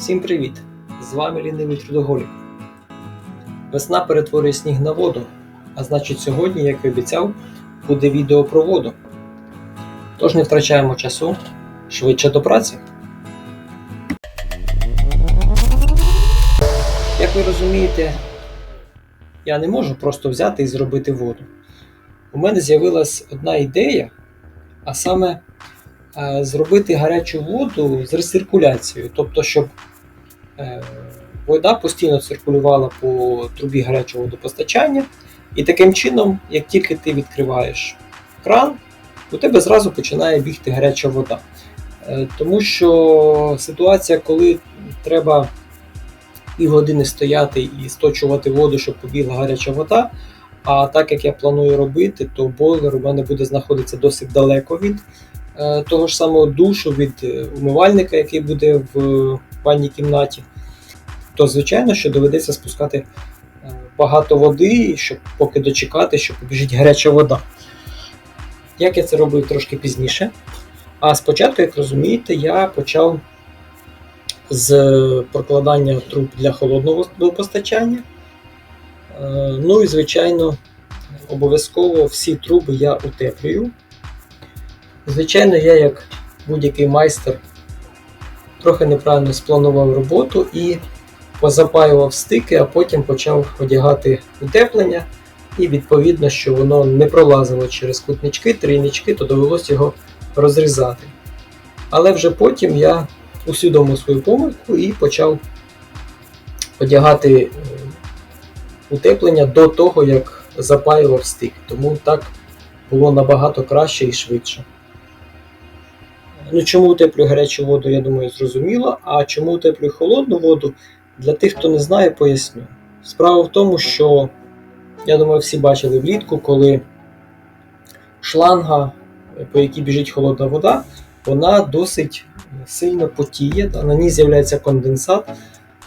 Всім привіт! З вами лінивий трудоголік. Весна перетворює сніг на воду, а значить сьогодні, як і обіцяв, буде відео про воду. Тож не втрачаємо часу швидше до праці. Як ви розумієте, я не можу просто взяти і зробити воду. У мене з'явилась одна ідея, а саме е, зробити гарячу воду з рециркуляцією, тобто, щоб вода постійно циркулювала по трубі гарячого водопостачання, і таким чином, як тільки ти відкриваєш кран, у тебе зразу починає бігти гаряча вода. Е, Тому що ситуація, коли треба півгодини стояти і сточувати воду, щоб побігла гаряча вода. А так як я планую робити, то бойлер у мене буде знаходитися досить далеко від е, того ж самого душу, від е, умивальника, який буде в е, ванній кімнаті. То, звичайно, що доведеться спускати е, багато води, щоб поки дочекати, що побіжить гаряча вода. Як я це робив трошки пізніше. А спочатку, як розумієте, я почав з прокладання труб для холодного водопостачання. Е, Ну і, звичайно, обов'язково всі труби я утеплюю. Звичайно, я, як будь-який майстер, трохи неправильно спланував роботу і позапаював стики, а потім почав одягати утеплення. І відповідно, що воно не пролазило через кутнички, трійнички, то довелося його розрізати. Але вже потім я усвідомив свою помилку і почав одягати е, утеплення до того, як запаював стик. Тому так було набагато краще і швидше. Ну, чому утеплюю гарячу воду, я думаю, зрозуміло. А чому утеплюю холодну воду, для тих, хто не знає, поясню. Справа в тому, що я думаю, всі бачили влітку, коли шланга, по якій біжить холодна вода, вона досить сильно потіє, та на ній з'являється конденсат.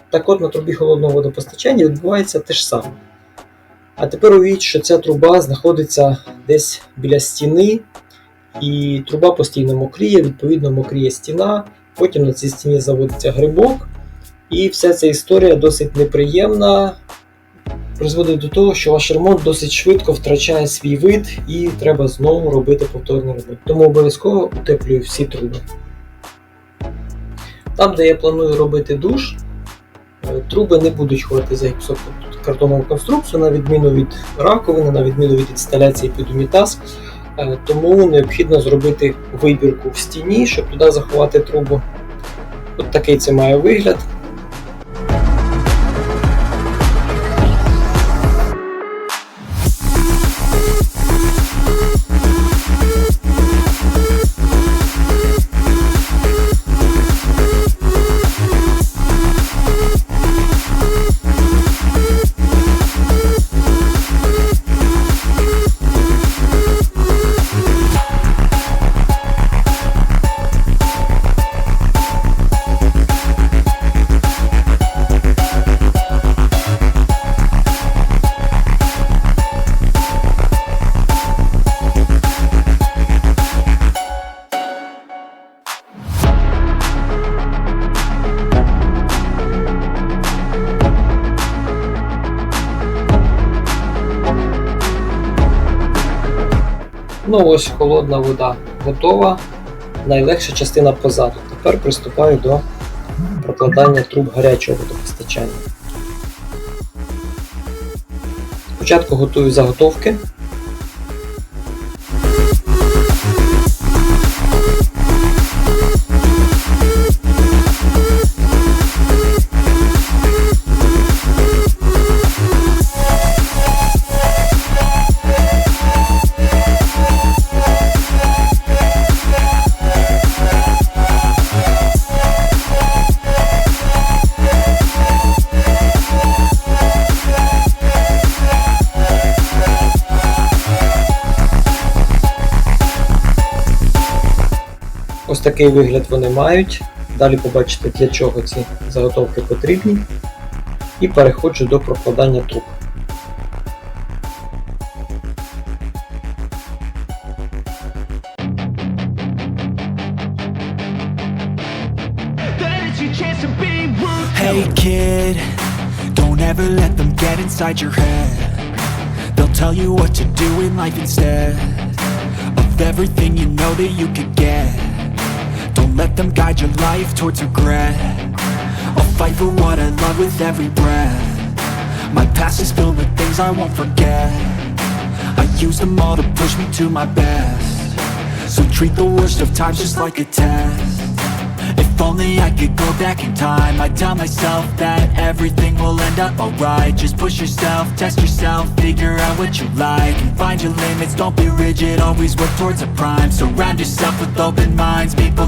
Так от на трубі холодного водопостачання відбувається те ж саме. А тепер уявіть, що ця труба знаходиться десь біля стіни, і труба постійно мокріє, відповідно, мокріє стіна, потім на цій стіні заводиться грибок. І вся ця історія досить неприємна, призводить до того, що ваш ремонт досить швидко втрачає свій вид і треба знову робити повторний ремонт. Тому обов'язково утеплюю всі труби. Там, де я планую робити душ, е, труби не будуть ходити за гіпсокартонову конструкцію, на відміну від раковини, на відміну від інсталяції під унітаз. Е, Тому необхідно зробити вибірку в стіні, щоб туди заховати трубу. От такий це має вигляд. Ну ось холодна вода готова. Найлегша частина позаду. Тепер приступаю до прокладання труб гарячого водопостачання. Спочатку готую заготовки. Ось такий вигляд вони мають. Далі побачите, для чого ці заготовки потрібні. І переходжу до прокладання труб. Hey kid, don't ever let them get inside your head. They'll tell you what to do in life instead of everything you know that you could get. Let them guide your life towards regret. I'll fight for what I love with every breath. My past is filled with things I won't forget. I use them all to push me to my best. So treat the worst of times just like a test. If only I could go back in time I'd tell myself that everything will end up alright Just push yourself, test yourself, figure out what you like And find your limits, don't be rigid, always work towards a prime Surround yourself with open minds, people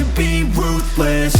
to be ruthless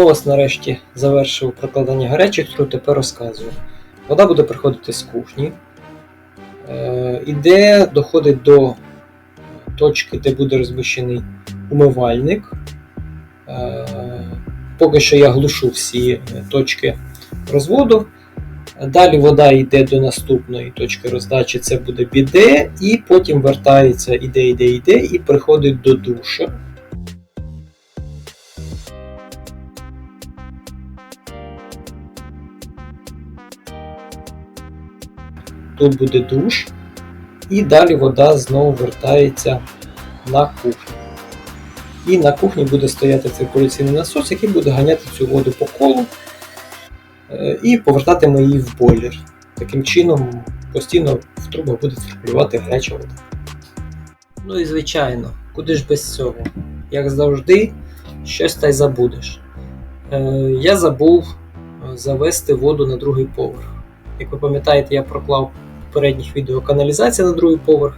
Ну ось нарешті завершив прокладання гарячих труб, тепер розказую. Вода буде приходити з кухні. Е, іде, доходить до точки, де буде розміщений умивальник. Е, поки що я глушу всі е, точки розводу. Далі вода йде до наступної точки роздачі, це буде біде, і потім вертається, іде, іде, іде, і приходить до душа. Тут буде душ, і далі вода знову вертається на кухню. І на кухні буде стояти циркуляційний насос, який буде ганяти цю воду по колу е, і повертатиме її в бойлер. Таким чином постійно в трубах буде циркулювати гаряча вода. Ну і звичайно, куди ж без цього? Як завжди, щось та й забудеш. Е, Я забув е, завести воду на другий поверх. Як ви пам'ятаєте, я проклав попередніх відео каналізація на другий поверх,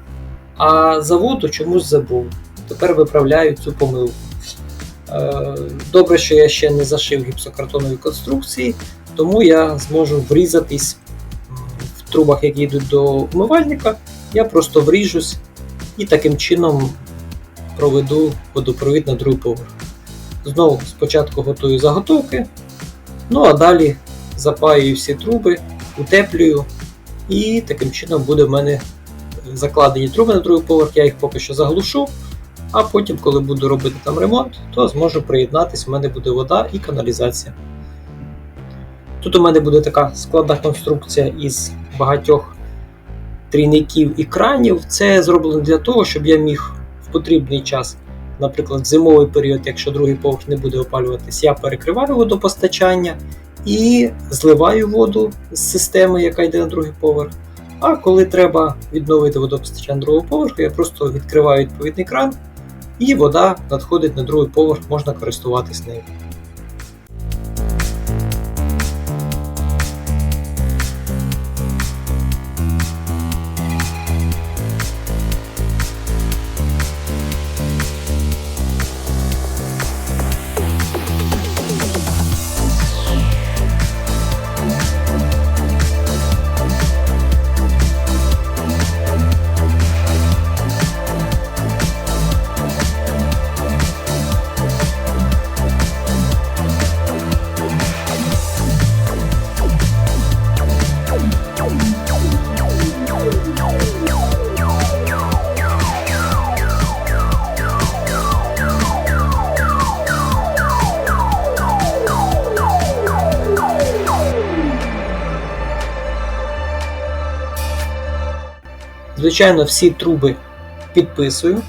а за воду чомусь забув. Тепер виправляю цю помилку. Е, Добре, що я ще не зашив гіпсокартонові конструкції, тому я зможу врізатись в трубах, які йдуть до умивальника, я просто вріжусь і таким чином проведу водопровід на другий поверх. Знову спочатку готую заготовки, ну а далі запаюю всі труби, утеплюю, і таким чином буде в мене закладені труби на другий поверх, я їх поки що заглушу, а потім, коли буду робити там ремонт, то зможу приєднатися, в мене буде вода і каналізація. Тут у мене буде така складна конструкція із багатьох трійників і кранів. Це зроблено для того, щоб я міг в потрібний час, наприклад, в зимовий період, якщо другий поверх не буде опалюватись, я перекриваю водопостачання і зливаю воду з системи, яка йде на другий поверх. А коли треба відновити водопостачання другого поверху, я просто відкриваю відповідний кран, і вода надходить на другий поверх, можна користуватись нею. Звичайно, всі труби підписую,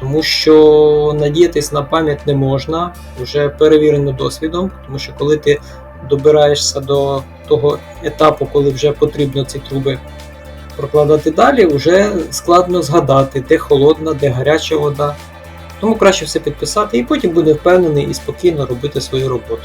тому що надіятись на пам'ять не можна, вже перевірено досвідом, тому що коли ти добираєшся до того етапу, коли вже потрібно ці труби прокладати далі, вже складно згадати, де холодна, де гаряча вода. Тому краще все підписати і потім буде впевнений і спокійно робити свою роботу.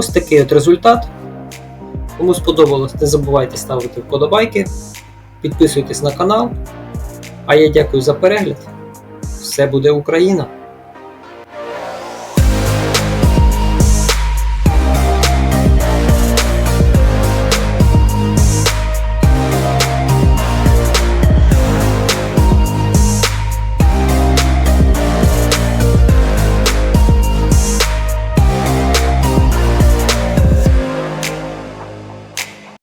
Ось такий от результат. Кому сподобалось, не забувайте ставити вподобайки, підписуйтесь на канал. А я дякую за перегляд. Все буде Україна!